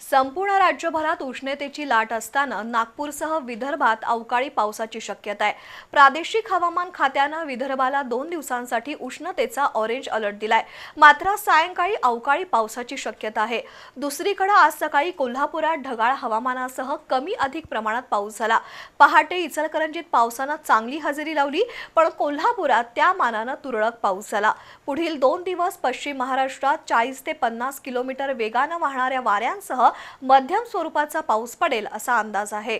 संपूर्ण राज्यभरात उष्णतेची लाट असताना नागपूरसह विदर्भात अवकाळी पावसाची शक्यता आहे. प्रादेशिक हवामान खात्यानं विदर्भाला दोन दिवसांसाठी उष्णतेचा ऑरेंज अलर्ट दिलाय. मात्र सायंकाळी अवकाळी पावसाची शक्यता आहे. दुसरीकडे आज सकाळी कोल्हापुरात ढगाळ हवामानासह कमी अधिक प्रमाणात पाऊस झाला. पहाटे इचलकरंजीत पावसानं चांगली हजेरी लावली पण कोल्हापुरात त्या मानानं तुरळक पाऊस झाला. पुढील दोन दिवस पश्चिम महाराष्ट्रात चाळीस ते पन्नास किलोमीटर वेगानं वाहणाऱ्या वाऱ्यांसह मध्यम स्वरूपाचा पाऊस पडेल असा अंदाज आहे.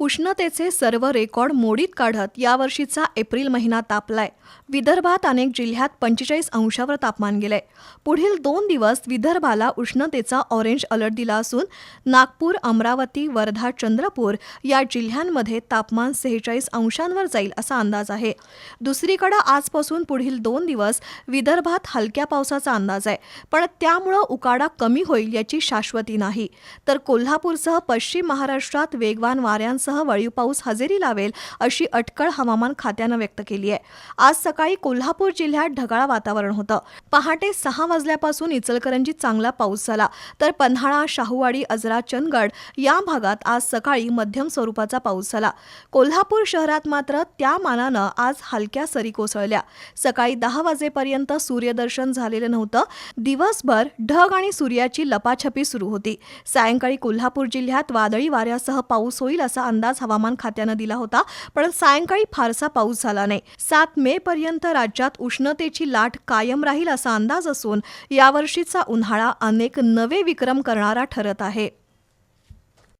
उष्णतेचे सर्व रेकॉर्ड मोडीत काढत यावर्षीचा एप्रिल महिना तापलाय. विदर्भात अनेक जिल्ह्यात पंचेचाळीस अंशावर तापमान गेलंय. पुढील दोन दिवस विदर्भाला उष्णतेचा ऑरेंज अलर्ट दिला असून नागपूर अमरावती वर्धा चंद्रपूर या जिल्ह्यांमध्ये तापमान सेहेचाळीस अंशांवर जाईल असा अंदाज आहे. दुसरीकडे आजपासून पुढील दोन दिवस विदर्भात हलक्या पावसाचा अंदाज आहे. पण त्यामुळं उकाडा कमी होईल याची शाश्वती नाही. तर कोल्हापूरसह पश्चिम महाराष्ट्रात वेगवान वाऱ्यांसह वळीव पाऊस हजेरी लावेल अशी अटकळ हवामान खात्यानं व्यक्त केली आहे. आज सकाळी कोल्हापूर जिल्ह्यात ढगाळ वातावरण होतं. पहाटे सहा वाजल्यापासून इचलकरंजीत चांगला पाऊस झाला. तर पन्हाळा शाहूवाडी अजरा चंदगड या भागात आज सकाळी मध्यम स्वरूपाचा पाऊस झाला. कोल्हापूर शहरात मात्र त्या मानानं आज हलक्या सरी कोसळल्या. सकाळी दहा वाजेपर्यंत सूर्यदर्शन झालेलं नव्हतं. दिवसभर ढग आणि सूर्याची लपाछपी सुरू होती. सायंकाळी कोल्हापूर जिल्ह्यात वादळी वाऱ्यासह पाऊस होईल असा अंदाज हवामान खात्यानं दिला होता पण सायंकाळी फारसा पाऊस झाला नाही. सात मे पर्यंत राज्यात उष्णतेची लाट कायम राहील असा अंदाज असून यावर्षीचा उन्हाळा अनेक नवे विक्रम करणारा ठरत आहे.